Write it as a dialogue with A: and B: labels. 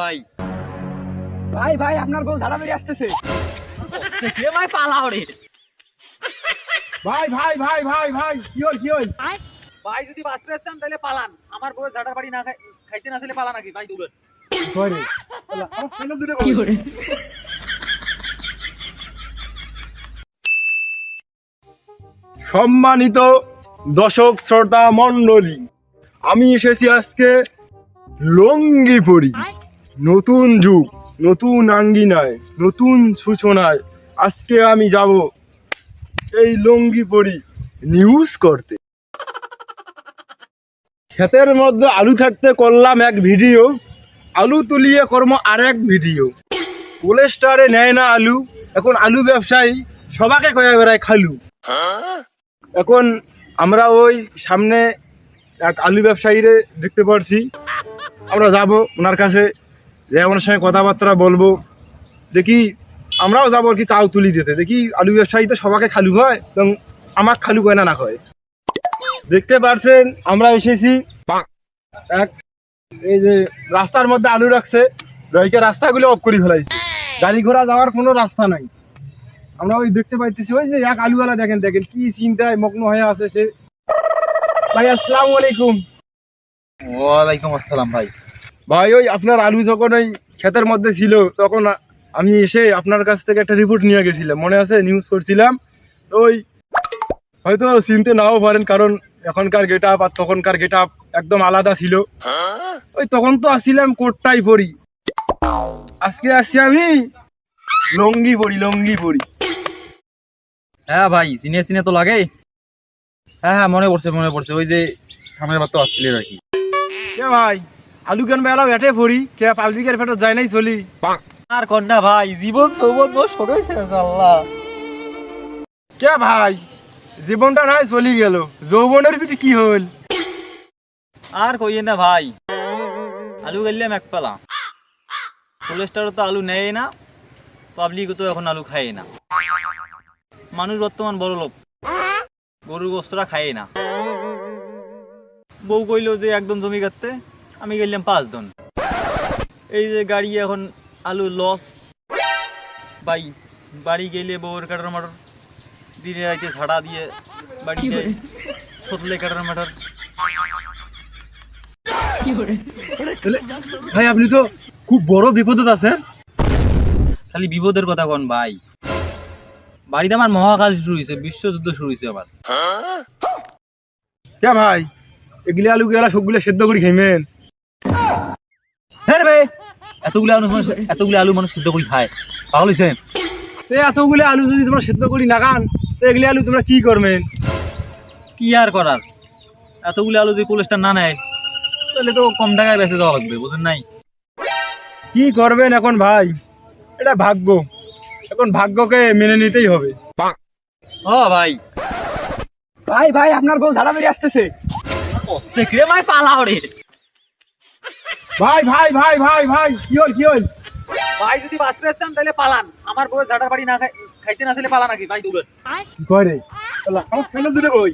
A: ভাই।
B: ভাই ভাই আপনার বউ ঝাড়া বেরিয়ে আসতেছে।
A: কে ভাই পালাও রে
B: ভাই ভাই ভাই ভাই ভাই কি হল কি হল?
A: ভাই যদি বাঁচতে আসতাম তাহলে পালান। আমার বউ ঝাড়ার বাড়ি না খাইতে না আসলে পালা নাকি? ভাই দূরে।
B: করে সামনে দূরে সম্মানিত দর্শক শ্রোতা মণ্ডলী আমি এসেছি আজকে লঙ্গি পরি নতুন যুগ, নতুন আঙ্গিনায়, নতুন সূচনায় আজকে আমি যাব এই লঙ্গি পরি নিউজ করতে। ক্ষেতের মধ্যে আলু থাকতে করলাম এক ভিডিও, আলু তুলিয়ে কর্ম আর এক ভিডিও। কোলেস্টারে নেয় না আলু, এখন আলু ব্যবসায়ী, সবাকে কয়া বেড়ায় খালু। এখন আমরা ওই সামনে এক আলু ব্যবসায়ীরে দেখতে পারছি, আমরা যাব ওনার কাছে। যে ওনার সঙ্গে কথাবার্তা বলব। দেখি আমরাও যাব আর কি তাও তুলি দিতে। দেখি আলু ব্যবসায়ী তো সবাকে খালু হয়, এবং আমার খালু কয় না না হয়। দেখতে পারছেন, আমরা এসেছি। এক, এই যে রাস্তার মধ্যে আলু রাখছে রয়কে রাস্তাগুলো অফ করে ফেলাইছে। গাড়ি ঘোড়া যাওয়ার কোনো রাস্তা নাই। আমরা ওই দেখতে পাইতেছি, ওই যে এক আলুওয়ালা দেখেন দেখেন কি চিন্তায় মগ্ন হয়ে আছে সে। ভাই, আসসালামু আলাইকুম।
A: ওয়ালাইকুম আসসালাম ভাই।
B: ভাই ওই আপনার আলু যখন ওই ক্ষেতের মধ্যে ছিল তখন আমি এসে আপনার কাছ থেকে একটা রিপোর্ট নিয়ে গেছিলাম। মনে আছে? নিউজ করছিলাম। ওই হয়তো চিনতে নাও পারেন কারণ এখনকার গেট আপ আর তখনকার গেট আপ একদম আলাদা ছিল। ওই তখন তো আসছিলাম কোটটাই পরি আজকে আসছি আমি লঙ্গি পরি লঙ্গি পরি
A: হ্যাঁ ভাই সিনে সিনে তো লাগে। হ্যাঁ হ্যাঁ মনে পড়ছে মনে পড়ছে। ওই যে সামনের বার তো আসছিলেন আর কি
B: ভাই? আলু কেন বেলাও এটে পরি কে পালবিকের ফেটো যায় নাই চলি।
A: আর কন্যা ভাই জীবন তবন নষ্ট হয়েছে আল্লাহ।
B: কে ভাই জীবনটা নয় চলি গেল। যৌবনের পিঠে কি হল?
A: আর কইয়ে না ভাই আলু গেলাম এক পালা। কোলেস্টার তো আলু নেয় না পাবলিক তো এখন আলু খায় না। মানুষ বর্তমান বড় লোক গরু গোস্তরা খায় না। বউ কইলো যে একদম জমি কাটতে আমি গেলাম পাঁচজন এই যে গাড়ি এখন আলু লস বাই বাড়ি গেলে বউর কাটার মাটার দিনে রাইতে ঝাড়া দিয়ে বাড়ি যায়। সতলে কাটার মাটার
B: ভাই আপনি তো খুব বড় বিপদত আছেন।
A: খালি বিপদের কথা কোন ভাই? বাড়িতে আমার মহাকাল শুরু হয়েছে বিশ্বযুদ্ধ শুরু হয়েছে আবার।
B: কে ভাই এগুলি আলু গেলা সবগুলো সেদ্ধ করে খাইমেন
A: হ্যাঁ রে এতগুলো আলু মানুষ এতগুলো আলু মানুষ করে খায়। পাগল হয়েছেন
B: তো এতগুলো আলু যদি তোমরা সেদ্ধ করি না খান তো এগুলি আলু তোমরা কি করবেন
A: কি আর করার? এতগুলো আলু যদি কোলেস্টার না নেয় তাহলে তো কম টাকায় বেঁচে দেওয়া লাগবে বুঝেন নাই?
B: কি করবেন এখন ভাই? এটা ভাগ্য। এখন ভাগ্যকে মেনে নিতেই হবে।
A: ও ভাই।
B: ভাই ভাই আপনার বউ ঝাড়া বেরিয়ে আসতেছে।
A: ভাই রে
B: ভাই ভাই ভাই ভাই ভাই কি হল কি হল?
A: ভাই যদি বাঁচতে আসতাম তাহলে পালান। আমার বউ ঝাড়ার বাড়ি না খাইতে না আসলে পালা নাকি? ভাই দূরে।
B: কি করে আমার সামনে দূরে বই